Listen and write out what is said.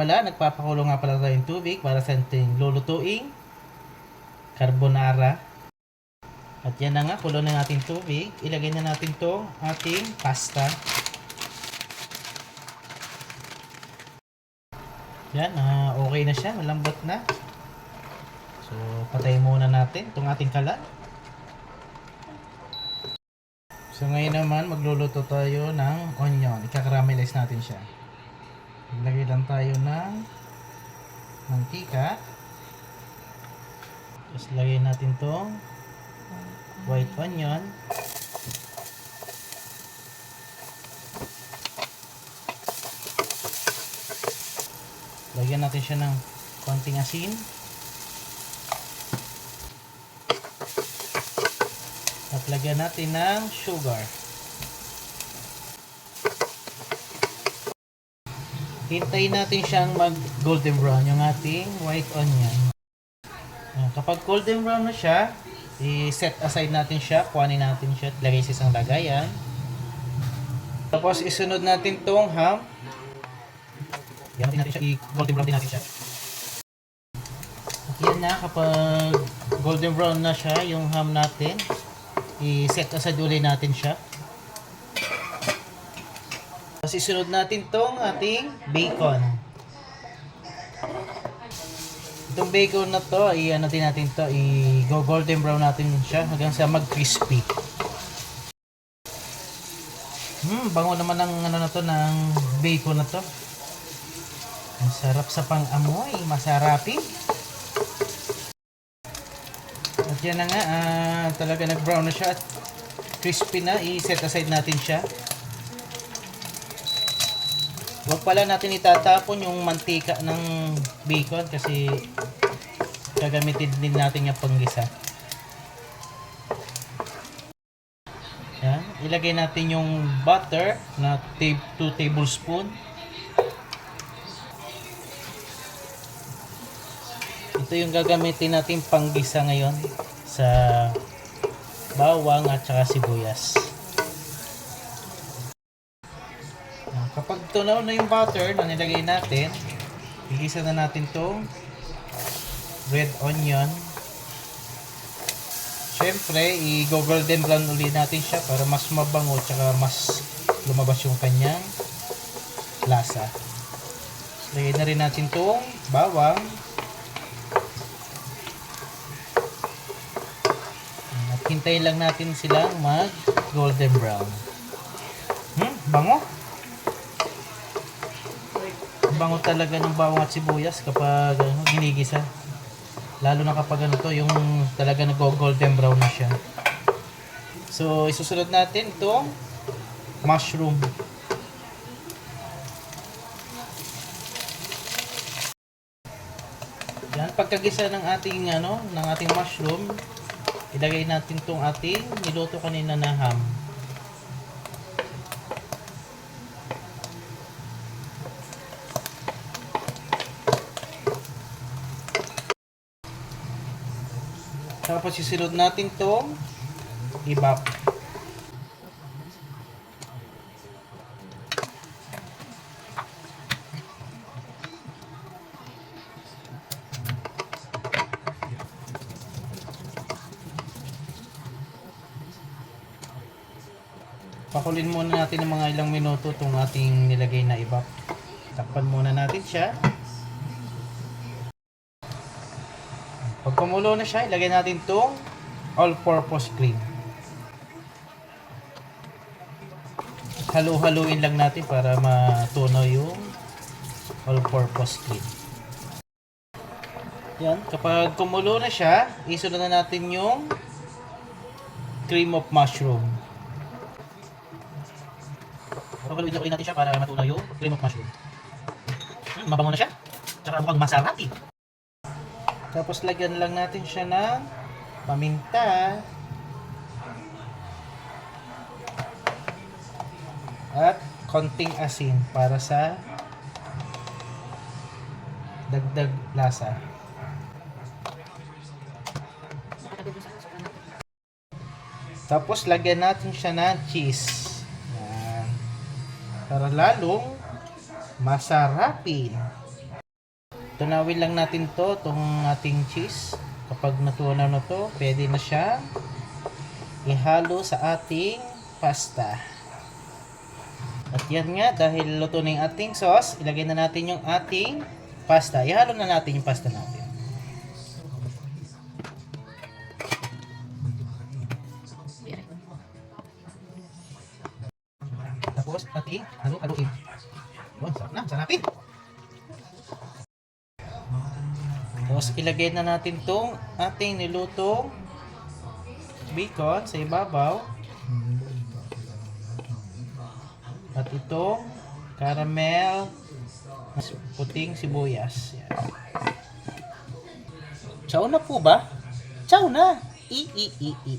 pala, nagpapakulo nga pala tayo ng tubig para sa ating lulutuing carbonara. At yan na nga, kulo na natin tubig. Ilagay na natin tong ating pasta. Yan, ah, okay na siya, malambot na. So, patay muna natin itong ating kalan. So, ngayon naman, magluluto tayo ng onion. Ika-caramelize natin siya. Ilagay lang tayo ng mantika. Tapos, lagay natin tong white onion. Lagyan natin siya ng konting asin. At lagyan natin ng sugar. Hintayin natin siyang mag golden brown yung ating white onion. Ayan, Kapag golden brown na siya, i-set aside natin siya, kuhanin natin siya, at lagay sa isang lagayan. Tapos isunod natin tong ham. Yan natin siya, i-golden brown din natin siya. At yan na, kapag golden brown na siya, yung ham natin, i-set aside ulit natin siya. Tapos isunod natin tong ating bacon. Itong bacon na to, i-ano din natin to, i-go golden brown natin siya hanggang sa mag-crispy. Hmm, bango naman ng ano na to ng bacon na to. Masarap sa pang-amoy, masarapi. At yan na nga, ah, talaga nag-brown na siya at crispy na, i-set aside natin siya. Huwag pala natin itatapon yung mantika ng bacon kasi gagamitin din natin yung panggisa. Yan. Ilagay natin yung butter na 2 tablespoon. Ito yung gagamitin natin panggisa ngayon sa bawang at saka sibuyas. Kapag tunaw na yung butter na nilagay natin, igisa na natin tong red onion. Siyempre, i-golden brown ulit natin siya para mas mabango tsaka mas lumabas yung kanyang lasa. Lagay na rin natin tong bawang. At hintayin lang natin silang mag golden brown. Hmm, bango. Bango talaga ng bawang at sibuyas kapag ano, ginigisa. Lalo na kapag ano to, yung talaga nag-golden brown na siya. So, isusunod natin itong mushroom. Yan, pagkagisa ng ating ano, ng ating mushroom, ilagay natin itong ating niluto kanina na ham. Tapos sisilod natin tong ibap. Pakulin muna natin ng mga ilang minuto itong ating nilagay na ibap. Takpan muna natin siya. Kumulo na siya, ilagay natin itong all-purpose cream. Halu-haluin lang natin para matunaw yung all-purpose cream. Yan, kapag kumulo na siya, isunod na natin yung cream of mushroom. Papaluin ulit natin siya para matunaw yung cream of mushroom. Hmm, mabango na siya. Tsaka mukhang masarap eh. Tapos lagyan lang natin siya ng paminta. At konting asin para sa dagdag lasa. Tapos lagyan natin siya ng cheese. Yan. Para lalong masarapin. Tunawin lang natin to, itong ating cheese. Kapag natunaw na to, pwede na siya ihalo sa ating pasta. At yan nga, dahil luto na yung ating sauce, ilagay na natin yung ating pasta. Ihalo na natin yung pasta natin. Tapos, ating halo-haluin. Tapos, ilagay na natin tong ating nilutong bacon sa ibabaw. At itong caramel puting sibuyas. Yan. Chow na po ba? Chow na! I, i, i, i.